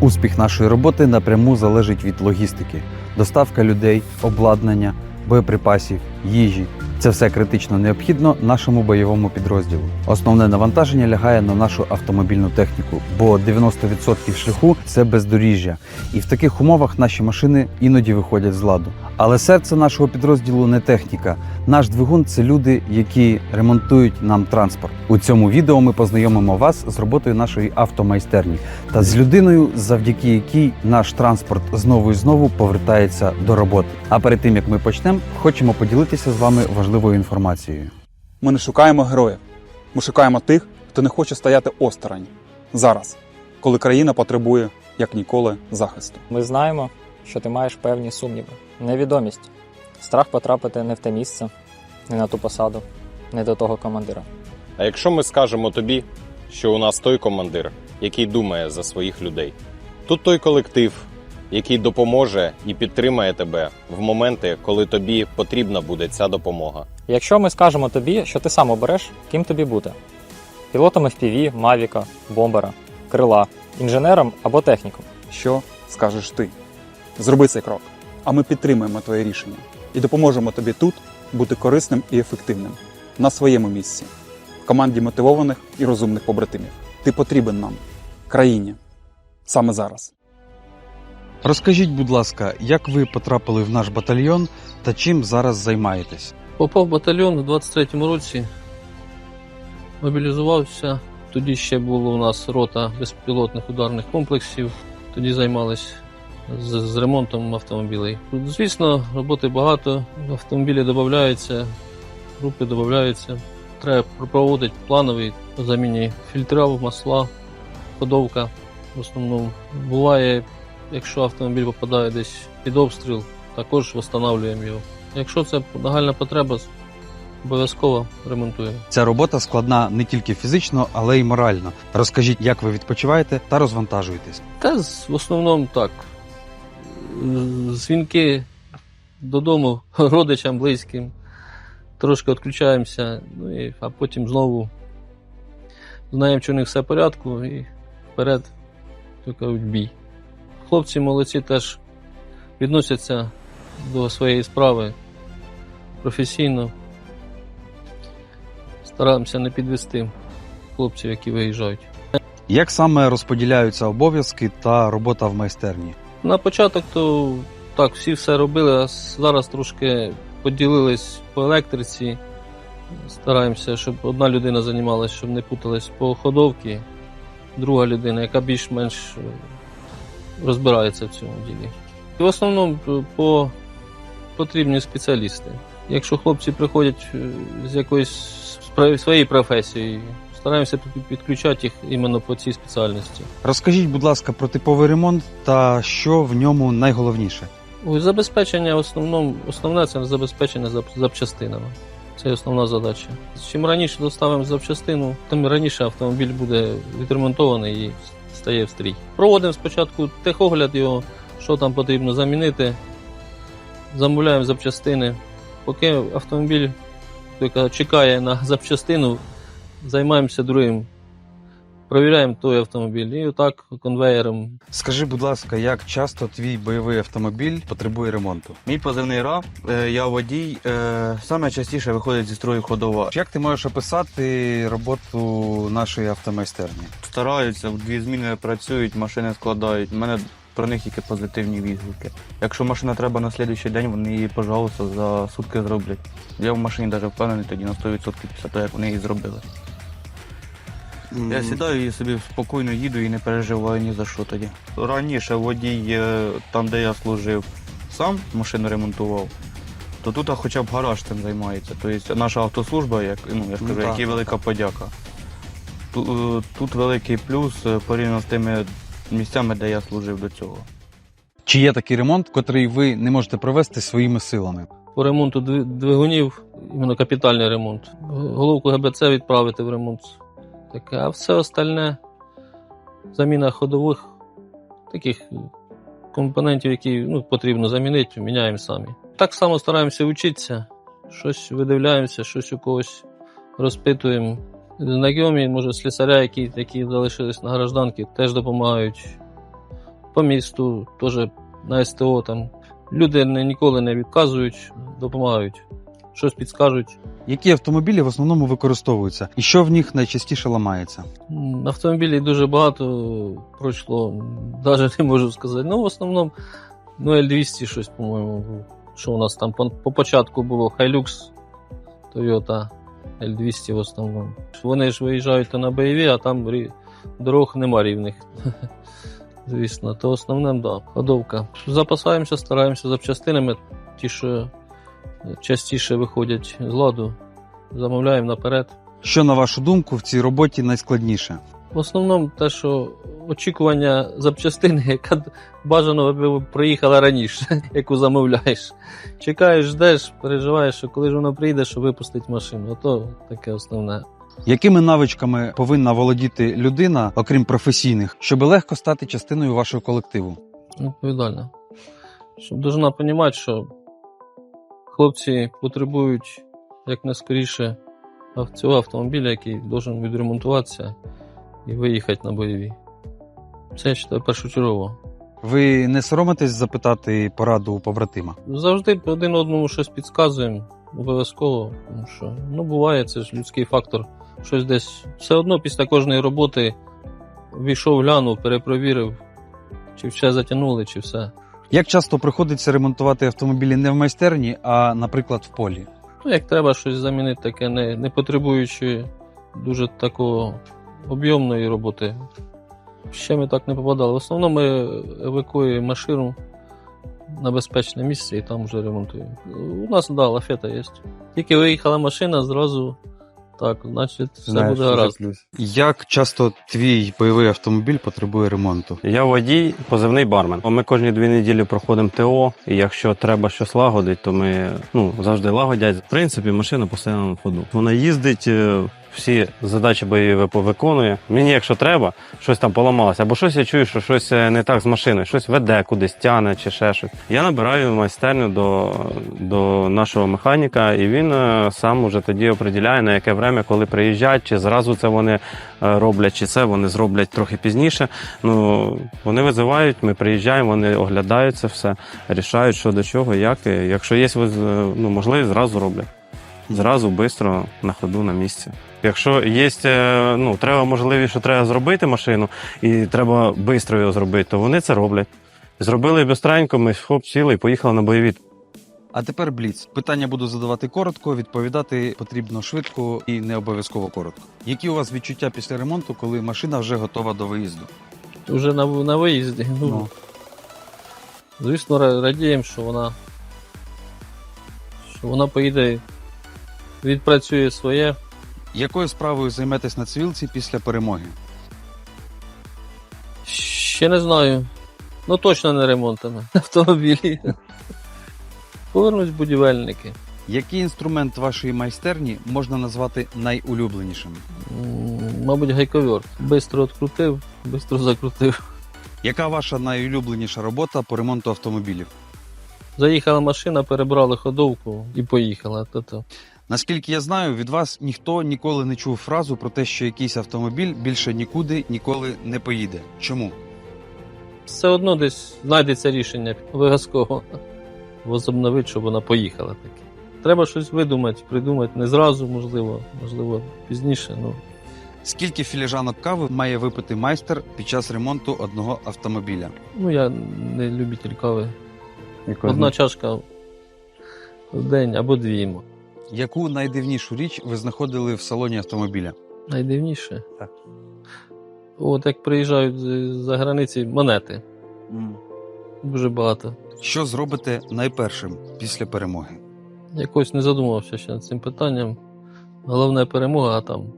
Успіх нашої роботи напряму залежить від логістики, доставка людей, обладнання, боєприпасів, їжі. Це все критично необхідно нашому бойовому підрозділу. Основне навантаження лягає на нашу автомобільну техніку, бо 90% шляху це бездоріжжя, і в таких умовах наші машини іноді виходять з ладу. Але серце нашого підрозділу не техніка. Наш двигун це люди, які ремонтують нам транспорт. У цьому відео ми познайомимо вас з роботою нашої автомайстерні та з людиною, завдяки якій наш транспорт знову і знову повертається до роботи. А перед тим як ми почнемо, хочемо поділитися з вами важливою інформацією. Ми не шукаємо героїв. Ми шукаємо тих, хто не хоче стояти осторонь. Зараз, коли країна потребує як ніколи захисту. Ми знаємо, що ти маєш певні сумніви, невідомість, страх потрапити не в те місце, не на ту посаду, не до того командира. А якщо ми скажемо тобі, що у нас той командир, який думає за своїх людей, тут той колектив, який допоможе і підтримає тебе в моменти, коли тобі потрібна буде ця допомога. Якщо ми скажемо тобі, що ти сам обереш, ким тобі бути: пілотом FPV, Мавіка, бомбера, крила, інженером або техніком. Що скажеш ти? Зроби цей крок, а ми підтримуємо твоє рішення і допоможемо тобі тут бути корисним і ефективним на своєму місці, в команді мотивованих і розумних побратимів. Ти потрібен нам, країні, саме зараз. Розкажіть, будь ласка, як ви потрапили в наш батальйон та чим зараз займаєтесь? Попав в батальйон у 23-му році, мобілізувався. Тоді ще була у нас рота безпілотних ударних комплексів. Тоді займалися з, з ремонтом автомобілей. Звісно, роботи багато, автомобілі додаються, групи додаються. Треба проводити плановий по заміні фільтрів, масла, ходовка. В основному буває, якщо автомобіль попадає десь під обстріл, також встановлюємо його. Якщо це нагальна потреба, обов'язково ремонтуємо. Ця робота складна не тільки фізично, але й морально. Розкажіть, як ви відпочиваєте та розвантажуєтесь. Та в основному так. Дзвінки додому, родичам, близьким. Трошки відключаємося, ну і, а потім знову знаємо, що у них все в порядку, і вперед, то кажуть, бій. Хлопці молодці теж відносяться до своєї справи професійно. Стараємося не підвести хлопців, які виїжджають. Як саме розподіляються обов'язки та робота в майстерні? На початок то так, всі все робили, а зараз трошки поділились по електриці. Стараємося, щоб одна людина займалася, щоб не путалась по ходовці, друга людина, яка більш-менш е, розбирається в цьому ділі. В основному по потрібні спеціалісти. Якщо хлопці приходять е, з якоюсь спра- своєю професією, стараємося підключати їх іменно по цій спеціальності. Розкажіть, будь ласка, про типовий ремонт та що в ньому найголовніше. Ой, забезпечення основному, основне це забезпечення запчастинами. Це основна задача. Чим раніше доставимо запчастину, тим раніше автомобіль буде відремонтований і стає в стрій. Проводимо спочатку техогляд його, що там потрібно замінити. Замовляємо запчастини. Поки автомобіль чекає на запчастину, займаємося другим. Провіряємо той автомобіль і отак конвеєром Скажи, будь ласка, як часто твій бойовий автомобіль потребує ремонту? Мій позивний РА, е, я водій. е, Саме частіше виходить зі строю ходова. Як ти можеш описати роботу нашої автомайстерні? Стараються, в дві зміни працюють, машини складають. У мене про них тільки позитивні відгуки. Якщо машина треба на слідуючий день, вони її, пожалуйста, за сутки зроблять. Я в машині навіть впевнений тоді на 100% після того, як вони її зробили. Я сідаю і собі спокійно їду і не переживаю ні за що тоді. Раніше водій, е, там де я служив, сам машину ремонтував, то тут хоча б гараж цим займається. Тобто наша автослужба, як ну я ж Ну, кажу, так, як і так, велика так. подяка. Тут, е, тут великий плюс е, порівняно з тими місцями, де я служив до цього. Чи є такий ремонт, котрий ви не можете провести своїми силами? по ремонту дви- двигунів, іменно капітальний ремонт. Головку ГБЦ відправити в ремонт. Таке, а все остальне заміна ходових таких компонентів, які ну, потрібно замінити, міняємо самі. Так само стараємося вчитися, щось видивляємося, щось у когось розпитуємо. Знайомі, може, слісаря, які, які залишились на гражданки, теж допомагають. по місту, теж на СТО там. Люди ніколи не відказують, допомагають, щось підскажуть. Які автомобілі в основному використовуються, і що в них найчастіше ламається? Автомобілів дуже багато пройшло, навіть не можу сказати. Ну, в основному, ну, L200 щось, по-моєму. Що у нас там по, по початку було Hilux, Toyota, L200 в основному. Вони ж виїжджають на бойові, а там дорог нема рівних. Звісно, то основним, да, ходовка. Запасаємося, стараємося запчастинами, ті, що частіше виходять з ладу, замовляємо наперед. Що на вашу думку в цій роботі найскладніше? В основному те, що очікування запчастини, яка бажано аби приїхала раніше, яку замовляєш. Чекаєш, ждеш, переживаєш, що коли ж воно прийде, що випустить машину. Ото таке основне. Якими навичками повинна володіти людина, окрім професійних, щоб легко стати частиною вашого колективу? Відповідально. Щоб должна розуміти, що хлопці потребують якнайскоріше цього автомобіля, який должен відремонтуватися і виїхати на бойові. Це я вважаю першочергово. Ви не соромитесь запитати пораду у побратима? Завжди один одному щось підказуємо, обов'язково. Тому що ну, буває, це ж людський фактор. Щось десь. Все одно після кожної роботи війшов, глянув, перепровірив, чи все затягнули, чи все. Як часто приходиться ремонтувати автомобілі не в майстерні, а, наприклад, в полі? Ну, як треба щось замінити, таке, не, не потребуючи дуже такого об'ємної роботи. Ще ми так не попадали. В основному ми евакуюємо машину на безпечне місце і там вже ремонтуємо. У нас, да, лафета є. Тільки виїхала машина, зразу так, значить, все буде гаразд. Як часто твій бойовий автомобіль потребує ремонту? Я водій, позивний бармен. Ми кожні дві неділі проходимо ТО, і якщо треба щось лагодити, то ми ну, завжди лагодять. В принципі, машина постійно на ходу. Вона їздить, е, всі задачі бойові виконує. Мені, якщо треба, щось там поламалося, або щось я чую, що щось е, не так з машиною, щось веде кудись, тяне чи ще щось. Я набираю майстерню до, до нашого механіка, і він е, сам уже тоді определяє, на яке время, коли приїжджають, чи зразу це вони е, роблять, чи це вони зроблять трохи пізніше. Ну, вони визивають, ми приїжджаємо, вони оглядають це все, рішають, що до чого, як. Якщо є ну, можливість, зразу роблять. Зразу, швидко, на ходу, на місці. Якщо є, е, ну, треба можливість, що треба зробити машину, і треба швидко його зробити, то вони це роблять. Зробили бистренько, ми хоп, сіли і поїхали на бойові. А тепер бліц. Питання буду задавати коротко, відповідати потрібно швидко і не обов'язково коротко. Які у вас відчуття після ремонту, коли машина вже готова до виїзду? Вже на, на виїзді. Ну, Ну. Звісно, ра- радіємо, що вона, що вона поїде, відпрацює своє. Якою справою займетесь на цивілці після перемоги? Ще не знаю. Ну точно не ремонтами автомобілі. Повернуть будівельники. Який інструмент вашої майстерні можна назвати найулюбленішим? М, Мабуть, гайковер. Бистро відкрутив, бистро закрутив. Яка ваша найулюбленіша робота по ремонту автомобілів? Заїхала машина, перебрали ходовку і поїхала. То-то. Наскільки я знаю, від вас ніхто ніколи не чув фразу про те, що якийсь автомобіль більше нікуди ніколи не поїде. Чому? Все одно десь знайдеться рішення обов'язково. Возобновити, щоб вона поїхала таки. Треба щось видумати, придумати не зразу, можливо, можливо, пізніше. Ну, Скільки філіжанок кави має випити майстер під час ремонту одного автомобіля? ну я не любитель кави. Одна чашка в день або дві. Яку найдивнішу річ ви знаходили в салоні автомобіля? Найдивніше. Так. От як приїжджають за границі монети. Дуже багато. Що зробите найпершим після перемоги? Якось не задумався ще над цим питанням. Головне перемога, а там